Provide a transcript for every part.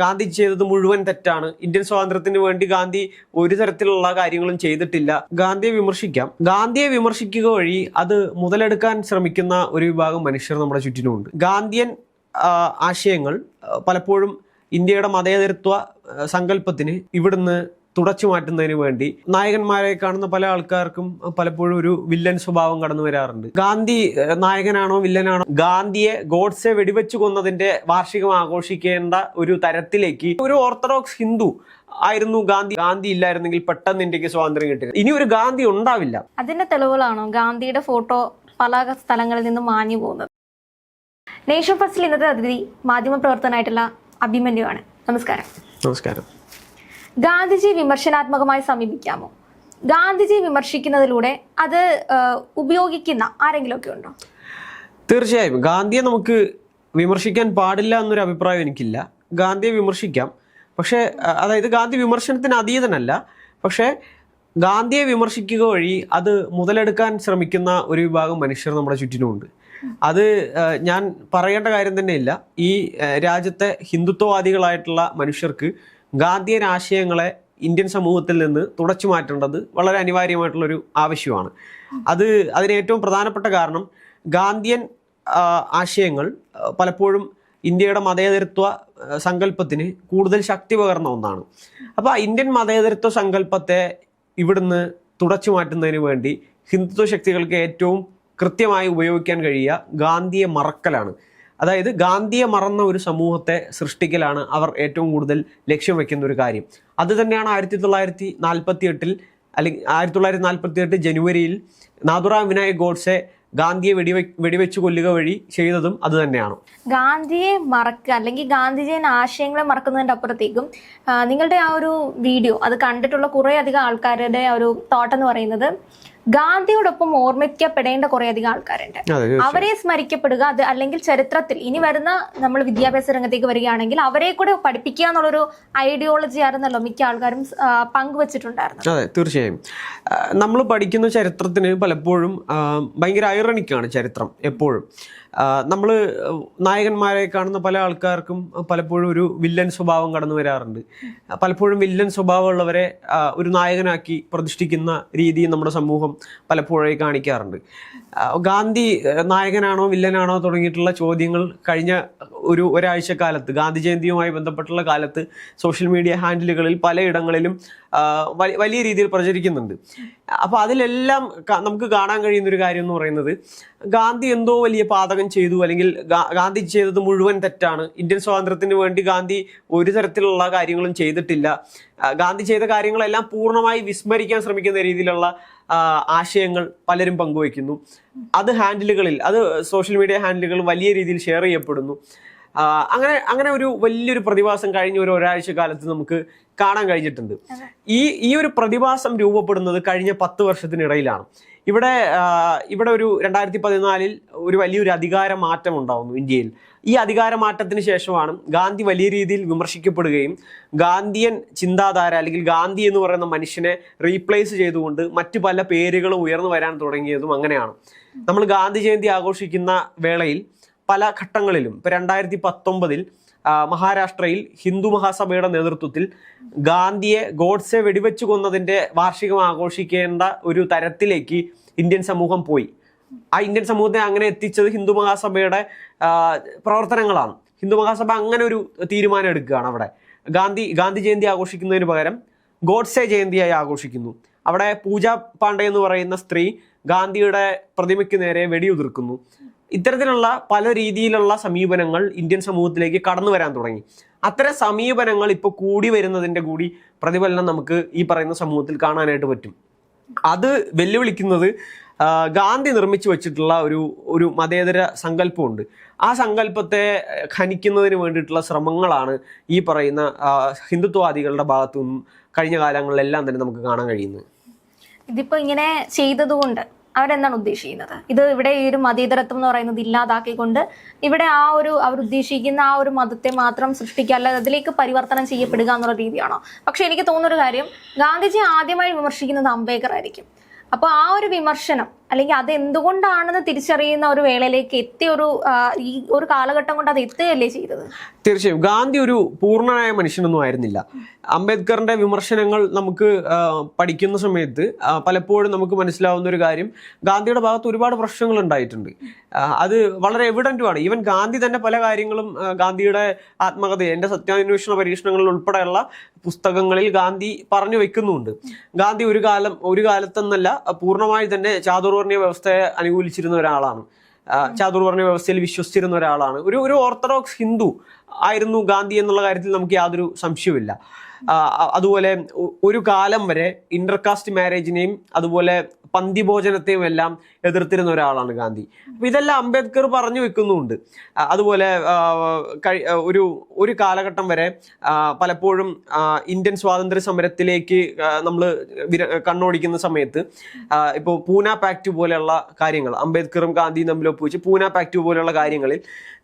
ഗാന്ധി ചെയ്തത് മുഴുവൻ തെറ്റാണ്. ഇന്ത്യൻ സ്വാതന്ത്ര്യത്തിന് വേണ്ടി ഗാന്ധി ഒരു തരത്തിലുള്ള കാര്യങ്ങളും ചെയ്തിട്ടില്ല. ഗാന്ധിയെ വിമർശിക്കാം. ഗാന്ധിയെ വിമർശിക്കുക വഴി അത് മുതലെടുക്കാൻ ശ്രമിക്കുന്ന ഒരു വിഭാഗം മനുഷ്യർ നമ്മുടെ ചുറ്റിനുമുണ്ട്. ഗാന്ധിയൻ ആശയങ്ങൾ പലപ്പോഴും ഇന്ത്യയുടെ മതേതരത്വ സങ്കല്പത്തിന് ഇവിടുന്ന് തുടച്ചു മാറ്റുന്നതിന് വേണ്ടി നായകന്മാരെ കാണുന്ന പല ആൾക്കാർക്കും പലപ്പോഴും ഒരു വില്ലൻ സ്വഭാവം കടന്നു വരാറുണ്ട്. ഗാന്ധി നായകനാണോ വില്ലനാണോ? ഗാന്ധിയെ ഗോഡ്സെ വെടിവെച്ചു കൊന്നതിന്റെ വാർഷികം ആഘോഷിക്കേണ്ട ഒരു തരത്തിലേക്ക് ഒരു ഓർത്തഡോക്സ് ഹിന്ദു ആയിരുന്നു ഗാന്ധി. ഗാന്ധി ഇല്ലായിരുന്നെങ്കിൽ പെട്ടെന്ന് ഇന്ത്യയ്ക്ക് സ്വാതന്ത്ര്യം കിട്ടില്ല ഇനി ഒരു ഗാന്ധി ഉണ്ടാവില്ല. അതിന്റെ തെളിവുകളാണോ ഗാന്ധിയുടെ ഫോട്ടോ പല സ്ഥലങ്ങളിൽ നിന്നും മാഞ്ഞു പോകുന്നത്? നേഷൻ ഫസ്റ്റിൽ ഇന്നത്തെ അതിഥി മാധ്യമപ്രവർത്തനായിട്ടുള്ള അഭിമന്യു ആണ് നമസ്കാരം. നമസ്കാരം. ഗാന്ധിജി വിമർശനാത്മകമായി സമീപിക്കാമോ? ഗാന്ധിജി വിമർശിക്കുന്നതിലൂടെ അത് ഉപയോഗിക്കുന്ന ആരെങ്കിലും ഒക്കെ ഉണ്ടോ? തീർച്ചയായും. ഗാന്ധിയെ നമുക്ക് വിമർശിക്കാൻ പാടില്ല എന്നൊരു അഭിപ്രായം എനിക്കില്ല. ഗാന്ധിയെ വിമർശിക്കാം. പക്ഷേ അതായത് ഗാന്ധി വിമർശനത്തിന് അതീതനല്ല. പക്ഷേ ഗാന്ധിയെ വിമർശിക്കുക വഴി അത് മുതലെടുക്കാൻ ശ്രമിക്കുന്ന ഒരു വിഭാഗം മനുഷ്യർ നമ്മുടെ ചുറ്റിനുമുണ്ട്. അത് ഞാൻ പറയേണ്ട കാര്യം തന്നെയില്ല. ഈ രാജ്യത്തെ ഹിന്ദുത്വവാദികളായിട്ടുള്ള മനുഷ്യർക്ക് ഗാന്ധിയൻ ആശയങ്ങളെ ഇന്ത്യൻ സമൂഹത്തിൽ നിന്ന് തുടച്ചു മാറ്റേണ്ടത് വളരെ അനിവാര്യമായിട്ടുള്ളൊരു ആവശ്യമാണ്. അത് അതിന് ഏറ്റവും പ്രധാനപ്പെട്ട കാരണം ഗാന്ധിയൻ ആശയങ്ങൾ പലപ്പോഴും ഇന്ത്യയുടെ മതേതരത്വ സങ്കല്പത്തിന് കൂടുതൽ ശക്തി പകർന്ന ഒന്നാണ്. അപ്പോൾ ആ ഇന്ത്യൻ മതേതരത്വ സങ്കല്പത്തെ ഇവിടുന്ന് തുടച്ചു മാറ്റുന്നതിന് വേണ്ടി ഹിന്ദുത്വ ശക്തികൾക്ക് ഏറ്റവും കൃത്യമായി ഉപയോഗിക്കാൻ കഴിയുക ഗാന്ധിയെ മറക്കലാണ്. അതായത് ഗാന്ധിയെ മറന്ന ഒരു സമൂഹത്തെ സൃഷ്ടിക്കലാണ് അവർ ഏറ്റവും കൂടുതൽ ലക്ഷ്യം വെക്കുന്ന ഒരു കാര്യം. അത് തന്നെയാണ് ആയിരത്തി തൊള്ളായിരത്തി നാൽപ്പത്തി എട്ടിൽ അല്ലെങ്കിൽ ആയിരത്തി തൊള്ളായിരത്തി നാൽപ്പത്തി എട്ട് ജനുവരിയിൽ നാഥുറാം വിനായക് ഗോഡ്സെ ഗാന്ധിയെ വെടിവെ വെടിവെച്ച് കൊല്ലുക വഴി ചെയ്തതും അത് തന്നെയാണ്. ഗാന്ധിയെ മറക്കുക അല്ലെങ്കിൽ ഗാന്ധിജിയൻ ആശയങ്ങളെ മറക്കുന്നതിന്റെ അപ്പുറത്തേക്കും നിങ്ങളുടെ ആ ഒരു വീഡിയോ അത് കണ്ടിട്ടുള്ള കുറേ അധികം ആൾക്കാരുടെ ഒരു തോട്ട് എന്ന് പറയുന്നത് ഗാന്ധിയോടൊപ്പം ഓർമ്മിക്കപ്പെടേണ്ട കുറേ അധികം ആൾക്കാരുണ്ട്. അവരെ സ്മരിക്കപ്പെടുക അത് അല്ലെങ്കിൽ ചരിത്രത്തിൽ ഇനി വരുന്ന നമ്മൾ വിദ്യാഭ്യാസ രംഗത്തേക്ക് വരികയാണെങ്കിൽ അവരെ കൂടെ പഠിപ്പിക്കുക എന്നുള്ളൊരു ഐഡിയോളജി ആയിരുന്നല്ലോ മിക്ക ആൾക്കാരും പങ്കുവച്ചിട്ടുണ്ടായിരുന്നു അതെ തീർച്ചയായും. നമ്മൾ പഠിക്കുന്ന ചരിത്രത്തിന് പലപ്പോഴും ഭയങ്കര ഐറണിക്കാണ് ചരിത്രം എപ്പോഴും. നമ്മൾ നായകന്മാരെ കാണുന്ന പല ആൾക്കാർക്കും പലപ്പോഴും ഒരു വില്ലൻ സ്വഭാവം കടന്നു വരാറുണ്ട്. പലപ്പോഴും വില്ലൻ സ്വഭാവമുള്ളവരെ ഒരു നായകനാക്കി പ്രതിഷ്ഠിക്കുന്ന രീതി നമ്മുടെ സമൂഹം പലപ്പോഴായി കാണിക്കാറുണ്ട്. ഗാന്ധി നായകനാണോ വില്ലനാണോ തുടങ്ങിയിട്ടുള്ള ചോദ്യങ്ങൾ കഴിഞ്ഞ ഒരു ഒരാഴ്ച കാലത്ത് ഗാന്ധി ജയന്തിയുമായി ബന്ധപ്പെട്ടുള്ള കാലത്ത് സോഷ്യൽ മീഡിയ ഹാൻഡിലുകളിൽ പലയിടങ്ങളിലും വലിയ രീതിയിൽ പ്രചരിക്കുന്നുണ്ട്. അപ്പോൾ അതിലെല്ലാം നമുക്ക് കാണാൻ കഴിയുന്ന ഒരു കാര്യം എന്ന് പറയുന്നത് ഗാന്ധി എന്തോ വലിയ പാതകം ചെയ്തു അല്ലെങ്കിൽ ഗാന്ധി ചെയ്തത് മുഴുവൻ തെറ്റാണ്. ഇന്ത്യൻ സ്വാതന്ത്ര്യത്തിന് വേണ്ടി ഗാന്ധി ഒരു തരത്തിലുള്ള കാര്യങ്ങളും ചെയ്തിട്ടില്ല. ഗാന്ധി ചെയ്ത കാര്യങ്ങളെല്ലാം പൂർണമായി വിസ്മരിക്കാൻ ശ്രമിക്കുന്ന രീതിയിലുള്ള ആശയങ്ങൾ പലരും പങ്കുവയ്ക്കുന്നു. അത് ഹാൻഡിലുകളിൽ അത് സോഷ്യൽ മീഡിയ ഹാൻഡിലുകൾ വലിയ രീതിയിൽ ഷെയർ ചെയ്യപ്പെടുന്നു. അങ്ങനെ അങ്ങനെ ഒരു വലിയൊരു പ്രതിഭാസം കഴിഞ്ഞ ഒരു ഒരാഴ്ച കാലത്ത് നമുക്ക് കാണാൻ കഴിഞ്ഞിട്ടുണ്ട്. ഈ ഈ ഒരു പ്രതിഭാസം രൂപപ്പെടുന്നത് കഴിഞ്ഞ പത്ത് വർഷത്തിനിടയിലാണ്. ഇവിടെ ഇവിടെ ഒരു രണ്ടായിരത്തി പതിനാലിൽ ഒരു വലിയൊരു അധികാര മാറ്റം ഉണ്ടാവുന്നു ഇന്ത്യയിൽ. ഈ അധികാരമാറ്റത്തിന് ശേഷമാണ് ഗാന്ധി വലിയ രീതിയിൽ വിമർശിക്കപ്പെടുകയും ഗാന്ധിയൻ ചിന്താധാര അല്ലെങ്കിൽ ഗാന്ധി എന്ന് പറയുന്ന മനുഷ്യനെ റീപ്ലേസ് ചെയ്തുകൊണ്ട് മറ്റു പല പേരുകളും ഉയർന്നു വരാൻ തുടങ്ങിയതും അങ്ങനെയാണ്. നമ്മൾ ഗാന്ധി ജയന്തി ആഘോഷിക്കുന്ന വേളയിൽ പല ഘട്ടങ്ങളിലും ഇപ്പൊ രണ്ടായിരത്തി പത്തൊമ്പതിൽ മഹാരാഷ്ട്രയിൽ ഹിന്ദു മഹാസഭയുടെ നേതൃത്വത്തിൽ ഗാന്ധിയെ ഗോഡ്സെ വെടിവെച്ചു കൊന്നതിന്റെ വാർഷികം ആഘോഷിക്കേണ്ട ഒരു തരത്തിലേക്ക് ഇന്ത്യൻ സമൂഹം പോയി. ആ ഇന്ത്യൻ സമൂഹത്തെ അങ്ങനെ എത്തിച്ചത് ഹിന്ദു മഹാസഭയുടെ പ്രവർത്തനങ്ങളാണ്. ഹിന്ദു മഹാസഭ അങ്ങനെ ഒരു തീരുമാനം എടുക്കുകയാണ് അവിടെ. ഗാന്ധി ഗാന്ധി ജയന്തി ആഘോഷിക്കുന്നതിന് പകരം ഗോഡ്സെ ജയന്തിയായി ആഘോഷിക്കുന്നു. അവിടെ പൂജ പാണ്ഡെ എന്ന് പറയുന്ന സ്ത്രീ ഗാന്ധിയുടെ പ്രതിമയ്ക്ക് നേരെ വെടിയുതിർക്കുന്നു. ഇത്തരത്തിലുള്ള പല രീതിയിലുള്ള സമീപനങ്ങൾ ഇന്ത്യൻ സമൂഹത്തിലേക്ക് കടന്നു വരാൻ തുടങ്ങി. അത്തരം സമീപനങ്ങൾ ഇപ്പോൾ കൂടി വരുന്നതിന്റെ കൂടി പ്രതിഫലനം നമുക്ക് ഈ പറയുന്ന സമൂഹത്തിൽ കാണാനായിട്ട് പറ്റും. അത് വെല്ലുവിളിക്കുന്നത് ഗാന്ധി നിർമ്മിച്ചു വെച്ചിട്ടുള്ള ഒരു ഒരു മതേതര സങ്കല്പമുണ്ട്. ആ സങ്കല്പത്തെ ഖനിക്കുന്നതിന് വേണ്ടിയിട്ടുള്ള ശ്രമങ്ങളാണ് ഈ പറയുന്ന ഹിന്ദുത്വവാദികളുടെ ഭാഗത്തു നിന്നും കഴിഞ്ഞ കാലങ്ങളിലെല്ലാം തന്നെ നമുക്ക് കാണാൻ കഴിയുന്നത്. ഇതിപ്പോ ഇങ്ങനെ ചെയ്തതുകൊണ്ട് അവരെന്താണ് ഉദ്ദേശിക്കുന്നത്? ഇത് ഇവിടെ ഈ ഒരു മതേതരത്വം എന്ന് പറയുന്നത് ഇല്ലാതാക്കിക്കൊണ്ട് ഇവിടെ ആ ഒരു അവർ ഉദ്ദേശിക്കുന്ന ആ ഒരു മതത്തെ മാത്രം സൃഷ്ടിക്കുക അല്ലാതെ അതിലേക്ക് പരിവർത്തനം ചെയ്യപ്പെടുക എന്നുള്ള രീതിയാണോ? പക്ഷെ എനിക്ക് തോന്നുന്ന ഒരു കാര്യം ഗാന്ധിജി ആദ്യമായി വിമർശിക്കുന്നത് അംബേദ്കർ ആയിരിക്കും അപ്പോൾ ആ ഒരു വിമർശനം അല്ലെങ്കിൽ അത് എന്തുകൊണ്ടാണെന്ന് തിരിച്ചറിയുന്ന ഒരു വേളയിലേക്ക് എത്തിയ ഒരു ഈ ഒരു കാലഘട്ടം കൊണ്ട് അത് എത്തുകയല്ലേ ചെയ്തത്? തീർച്ചയായും. ഗാന്ധി ഒരു പൂർണനായ മനുഷ്യനൊന്നും ആയിരുന്നില്ല. അംബേദ്കറിന്റെ വിമർശനങ്ങൾ നമുക്ക് പഠിക്കുന്ന സമയത്ത് പലപ്പോഴും നമുക്ക് മനസ്സിലാവുന്ന ഒരു കാര്യം ഗാന്ധിയുടെ ഭാഗത്ത് ഒരുപാട് പ്രശ്നങ്ങൾ ഉണ്ടായിട്ടുണ്ട്. അത് വളരെ എവിഡന്റുമാണ് ഈവൻ ഗാന്ധി തന്നെ പല കാര്യങ്ങളും ഗാന്ധിയുടെ ആത്മകഥ എന്റെ സത്യാന്വേഷണ പരീക്ഷണങ്ങളിൽ ഉൾപ്പെടെയുള്ള പുസ്തകങ്ങളിൽ ഗാന്ധി പറഞ്ഞു വെക്കുന്നുണ്ട്. ഗാന്ധി ഒരു കാലം ഒരു കാലത്തെന്നല്ല പൂർണമായി തന്നെ ചാതുർവർണയ വ്യവസ്ഥയെ അനുകൂലിച്ചിരുന്ന ഒരാളാണ്. ചാതുർവർണ വ്യവസ്ഥയിൽ വിശ്വസിച്ചിരുന്ന ഒരാളാണ്. ഒരു ഒരു ഓർത്തഡോക്സ് ഹിന്ദു ആയിരുന്നു ഗാന്ധി എന്നുള്ള കാര്യത്തിൽ നമുക്ക് യാതൊരു സംശയവുമില്ല. അതുപോലെ ഒരു കാലം വരെ ഇന്റർകാസ്റ്റ് മാരേജിനെയും അതുപോലെ പന്തിഭോജനത്തെയും എല്ലാം എതിർത്തിരുന്ന ഒരാളാണ് ഗാന്ധി. അപ്പൊ ഇതെല്ലാം അംബേദ്കർ പറഞ്ഞു വെക്കുന്നുണ്ട് അതുപോലെ ഒരു ഒരു കാലഘട്ടം വരെ പലപ്പോഴും ഇന്ത്യൻ സ്വാതന്ത്ര്യ സമരത്തിലേക്ക് നമ്മൾ കണ്ണോടിക്കുന്ന സമയത്ത് ഇപ്പോൾ പൂന പാക്ട് പോലെയുള്ള കാര്യങ്ങൾ അംബേദ്കറും ഗാന്ധിയും തമ്മിൽ ഒപ്പുവെച്ച് പൂന പാക്ട് പോലെയുള്ള കാര്യങ്ങളിൽ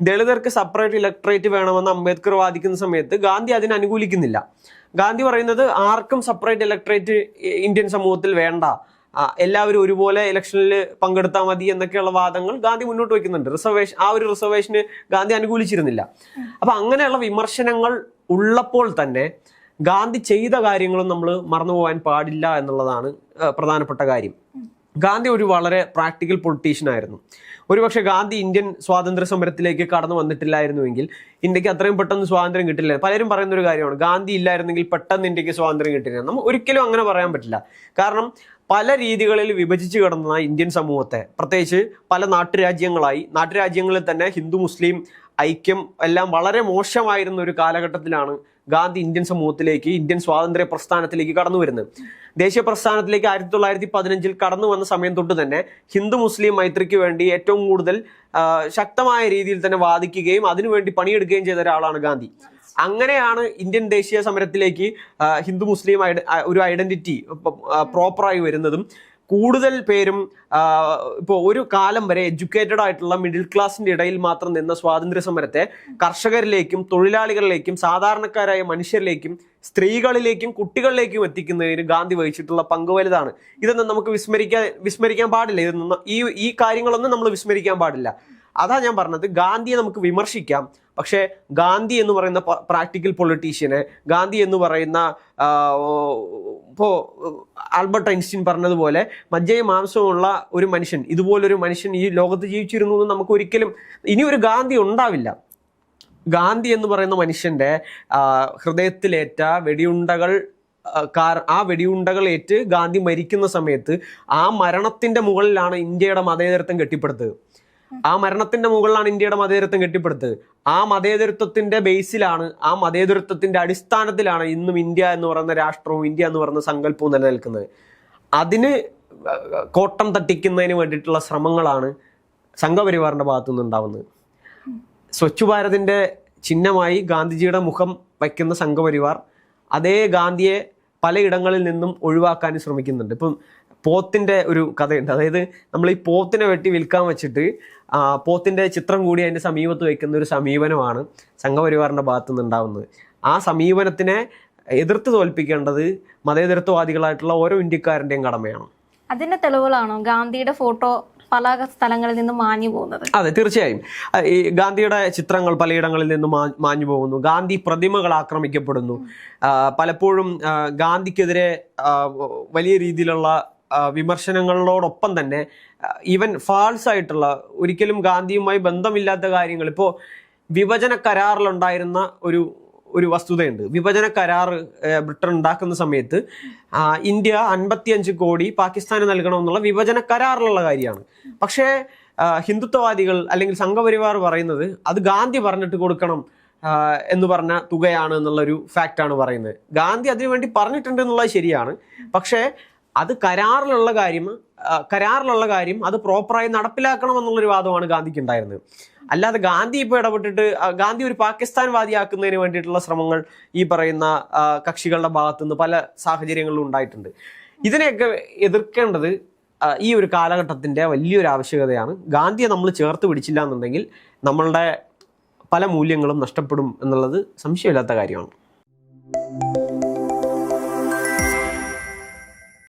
ദളിതർക്ക് സെപ്പറേറ്റ് ഇലക്ട്രേറ്റ് വേണമെന്ന് അംബേദ്കർ വാദിക്കുന്ന സമയത്ത് ഗാന്ധി അതിന് അനുകൂലിക്കുന്നില്ല. ഗാന്ധി പറയുന്നത് ആർക്കും സെപ്പറേറ്റ് ഇലക്ട്രേറ്റ് ഇന്ത്യൻ സമൂഹത്തിൽ വേണ്ട. എല്ലാവരും ഒരുപോലെ ഇലക്ഷനിൽ പങ്കെടുത്താൽ മതി എന്നൊക്കെയുള്ള വാദങ്ങൾ ഗാന്ധി മുന്നോട്ട് വയ്ക്കുന്നുണ്ട്. റിസർവേഷൻ ആ ഒരു റിസർവേഷന് ഗാന്ധി അനുകൂലിച്ചിരുന്നില്ല. അപ്പൊ അങ്ങനെയുള്ള വിമർശനങ്ങൾ ഉള്ളപ്പോൾ തന്നെ ഗാന്ധി ചെയ്ത കാര്യങ്ങളും നമ്മൾ മറന്നുപോകാൻ പാടില്ല എന്നുള്ളതാണ് പ്രധാനപ്പെട്ട കാര്യം. ഗാന്ധി ഒരു വളരെ പ്രാക്ടിക്കൽ പൊളിറ്റീഷ്യൻ ആയിരുന്നു. ഒരുപക്ഷെ ഗാന്ധി ഇന്ത്യൻ സ്വാതന്ത്ര്യ സമരത്തിലേക്ക് കടന്നു വന്നിട്ടില്ലായിരുന്നുവെങ്കിൽ ഇന്ത്യയ്ക്ക് അത്രയും പെട്ടെന്ന് സ്വാതന്ത്ര്യം കിട്ടില്ല. പലരും പറയുന്ന ഒരു കാര്യമാണ് ഗാന്ധി ഇല്ലായിരുന്നെങ്കിൽ പെട്ടെന്ന് ഇന്ത്യയ്ക്ക് സ്വാതന്ത്ര്യം കിട്ടില്ല. നമ്മൾ ഒരിക്കലും അങ്ങനെ പറയാൻ പറ്റില്ല. കാരണം പല രീതികളിൽ വിഭജിച്ച് കിടന്ന ഇന്ത്യൻ സമൂഹത്തെ പ്രത്യേകിച്ച് പല നാട്ടുരാജ്യങ്ങളായി നാട്ടുരാജ്യങ്ങളിൽ തന്നെ ഹിന്ദു മുസ്ലിം ഐക്യം എല്ലാം വളരെ മോശമായിരുന്ന ഒരു കാലഘട്ടത്തിലാണ് ഗാന്ധി ഇന്ത്യൻ സമൂഹത്തിലേക്ക് ഇന്ത്യൻ സ്വാതന്ത്ര്യ പ്രസ്ഥാനത്തിലേക്ക് കടന്നു വരുന്നത്. ദേശീയ പ്രസ്ഥാനത്തിലേക്ക് ആയിരത്തി തൊള്ളായിരത്തി പതിനഞ്ചിൽ കടന്നു വന്ന സമയം തൊട്ട് തന്നെ ഹിന്ദു മുസ്ലിം മൈത്രിക്ക് വേണ്ടി ഏറ്റവും കൂടുതൽ ശക്തമായ രീതിയിൽ തന്നെ വാദിക്കുകയും അതിനുവേണ്ടി പണിയെടുക്കുകയും ചെയ്ത ഒരാളാണ് ഗാന്ധി. അങ്ങനെയാണ് ഇന്ത്യൻ ദേശീയ സമരത്തിലേക്ക് ഹിന്ദു മുസ്ലിം ഒരു ഐഡന്റിറ്റി പ്രോപ്പറായി വരുന്നതും കൂടുതൽ പേരും ഇപ്പോൾ ഒരു കാലം വരെ എഡ്യൂക്കേറ്റഡ് ആയിട്ടുള്ള മിഡിൽ ക്ലാസിന്റെ ഇടയിൽ മാത്രം നിന്ന സ്വാതന്ത്ര്യ സമരത്തെ കർഷകരിലേക്കും തൊഴിലാളികളിലേക്കും സാധാരണക്കാരായ മനുഷ്യരിലേക്കും സ്ത്രീകളിലേക്കും കുട്ടികളിലേക്കും എത്തിക്കുന്നതിന് ഗാന്ധി വഹിച്ചിട്ടുള്ള പങ്ക് വലുതാണ്. ഇതൊന്നും നമുക്ക് വിസ്മരിക്കാൻ വിസ്മരിക്കാൻ പാടില്ല. ഇതൊന്നും ഈ ഈ കാര്യങ്ങളൊന്നും നമ്മൾ വിസ്മരിക്കാൻ പാടില്ല. അതാ ഞാൻ പറഞ്ഞത് ഗാന്ധിയെ നമുക്ക് വിമർശിക്കാം. പക്ഷേ ഗാന്ധി എന്ന് പറയുന്ന പ്രാക്ടിക്കൽ പൊളിറ്റീഷ്യനെ ഗാന്ധി എന്ന് പറയുന്ന ഇപ്പോൾ ഇപ്പോ ആൽബർട്ട് ഐൻസ്റ്റീൻ പറഞ്ഞതുപോലെ മജ്ജയും മാംസവുമുള്ള ഒരു മനുഷ്യൻ ഇതുപോലൊരു മനുഷ്യൻ ഈ ലോകത്ത് ജീവിച്ചിരുന്നു എന്ന് നമുക്ക് ഒരിക്കലും ഇനി ഒരു ഗാന്ധി ഉണ്ടാവില്ല. ഗാന്ധി എന്ന് പറയുന്ന മനുഷ്യന്റെ ഹൃദയത്തിലേറ്റ വെടിയുണ്ടകൾ കാർ ആ വെടിയുണ്ടകൾ ഏറ്റ് ഗാന്ധി മരിക്കുന്ന സമയത്ത് ആ മരണത്തിന്റെ മുകളിലാണ് ഇന്ത്യയുടെ മതേതരത്വം കെട്ടിപ്പടുത്തത്. ആ മരണത്തിന്റെ മുകളിലാണ് ഇന്ത്യയുടെ മതേതരത്വം കെട്ടിപ്പടുത്തത്. ആ മതേതരത്വത്തിന്റെ ബേസിലാണ് ആ മതേതരത്വത്തിന്റെ അടിസ്ഥാനത്തിലാണ് ഇന്നും ഇന്ത്യ എന്ന് പറയുന്ന രാഷ്ട്രവും ഇന്ത്യ എന്ന് പറയുന്ന സങ്കല്പവും നിലനിൽക്കുന്നത്. അതിന് കോട്ടം തട്ടിക്കുന്നതിന് വേണ്ടിയിട്ടുള്ള ശ്രമങ്ങളാണ് സംഘപരിവാറിന്റെ ഭാഗത്തു നിന്നുണ്ടാവുന്നത് സ്വച്ഛ് ഭാരതിന്റെ ചിഹ്നമായി ഗാന്ധിജിയുടെ മുഖം വയ്ക്കുന്ന സംഘപരിവാർ അതേ ഗാന്ധിയെ പലയിടങ്ങളിൽ നിന്നും ഒഴിവാക്കാൻ ശ്രമിക്കുന്നുണ്ട്. ഇപ്പം പോത്തിന്റെ ഒരു കഥയുണ്ട്. അതായത് നമ്മൾ ഈ പോത്തിനെ വെട്ടി വിൽക്കാൻ വെച്ചിട്ട് ആ, പോത്തിന്റെ ചിത്രം കൂടി അതിന്റെ സമീപത്ത് വയ്ക്കുന്ന ഒരു സമീപനമാണ് സംഘപരിവാറിന്റെ ഭാഗത്തു നിന്നുണ്ടാവുന്നത് ആ സമീപനത്തിനെ എതിർത്ത് തോൽപ്പിക്കേണ്ടത് മതേതരത്വവാദികളായിട്ടുള്ള ഓരോ ഇന്ത്യക്കാരന്റെയും കടമയാണ്. അതിന്റെ തെളിവുകളാണോ? ഗാന്ധിയുടെ ഫോട്ടോ പല സ്ഥലങ്ങളിൽ നിന്ന് മാഞ്ഞു പോകുന്നത്? അതെ തീർച്ചയായും. ഈ ഗാന്ധിയുടെ ചിത്രങ്ങൾ പലയിടങ്ങളിൽ നിന്ന് മാഞ്ഞു പോകുന്നു. ഗാന്ധി പ്രതിമകൾ ആക്രമിക്കപ്പെടുന്നു. പലപ്പോഴും ഗാന്ധിക്കെതിരെ വലിയ രീതിയിലുള്ള വിമർശനങ്ങളോടൊപ്പം തന്നെ ഈവൻ ഫാൾസ് ആയിട്ടുള്ള ഒരിക്കലും ഗാന്ധിയുമായി ബന്ധമില്ലാത്ത കാര്യങ്ങൾ. ഇപ്പോൾ വിഭജന കരാറിലുണ്ടായിരുന്ന ഒരു ഒരു വസ്തുതയുണ്ട്. വിഭജന കരാർ ബ്രിട്ടൻ ഉണ്ടാക്കുന്ന സമയത്ത് ഇന്ത്യ അൻപത്തിയഞ്ച് കോടി പാകിസ്ഥാന് നൽകണമെന്നുള്ള വിഭജന കരാറിലുള്ള കാര്യമാണ്. പക്ഷേ ഹിന്ദുത്വവാദികൾ അല്ലെങ്കിൽ സംഘപരിവാർ പറയുന്നത് അത് ഗാന്ധി പറഞ്ഞിട്ട് കൊടുക്കണം എന്ന് പറഞ്ഞ തുകയാണ് എന്നുള്ളൊരു ഫാക്റ്റാണ് പറയുന്നത്. ഗാന്ധി അതിനുവേണ്ടി പറഞ്ഞിട്ടുണ്ട് എന്നുള്ളത് ശരിയാണ്. പക്ഷേ അത് കരാറിലുള്ള കാര്യം കരാറിലുള്ള കാര്യം അത് പ്രോപ്പറായി നടപ്പിലാക്കണം എന്നുള്ളൊരു വാദമാണ് ഗാന്ധിക്ക് ഉണ്ടായിരുന്നത് അല്ലാതെ ഗാന്ധി ഇപ്പോൾ ഇടപെട്ടിട്ട് ഗാന്ധി ഒരു പാകിസ്ഥാൻ വാദിയാക്കുന്നതിന് വേണ്ടിയിട്ടുള്ള ശ്രമങ്ങൾ ഈ പറയുന്ന കക്ഷികളുടെ ഭാഗത്തുനിന്ന് പല സാഹചര്യങ്ങളിലും ഉണ്ടായിട്ടുണ്ട്. ഇതിനെയൊക്കെ എതിർക്കേണ്ടത് ഈ ഒരു കാലഘട്ടത്തിന്റെ വലിയൊരു ആവശ്യകതയാണ്. ഗാന്ധിയെ നമ്മൾ ചേർത്ത് പിടിച്ചില്ല എന്നുണ്ടെങ്കിൽ നമ്മളുടെ പല മൂല്യങ്ങളും നഷ്ടപ്പെടും എന്നുള്ളത് സംശയമില്ലാത്ത കാര്യമാണ്.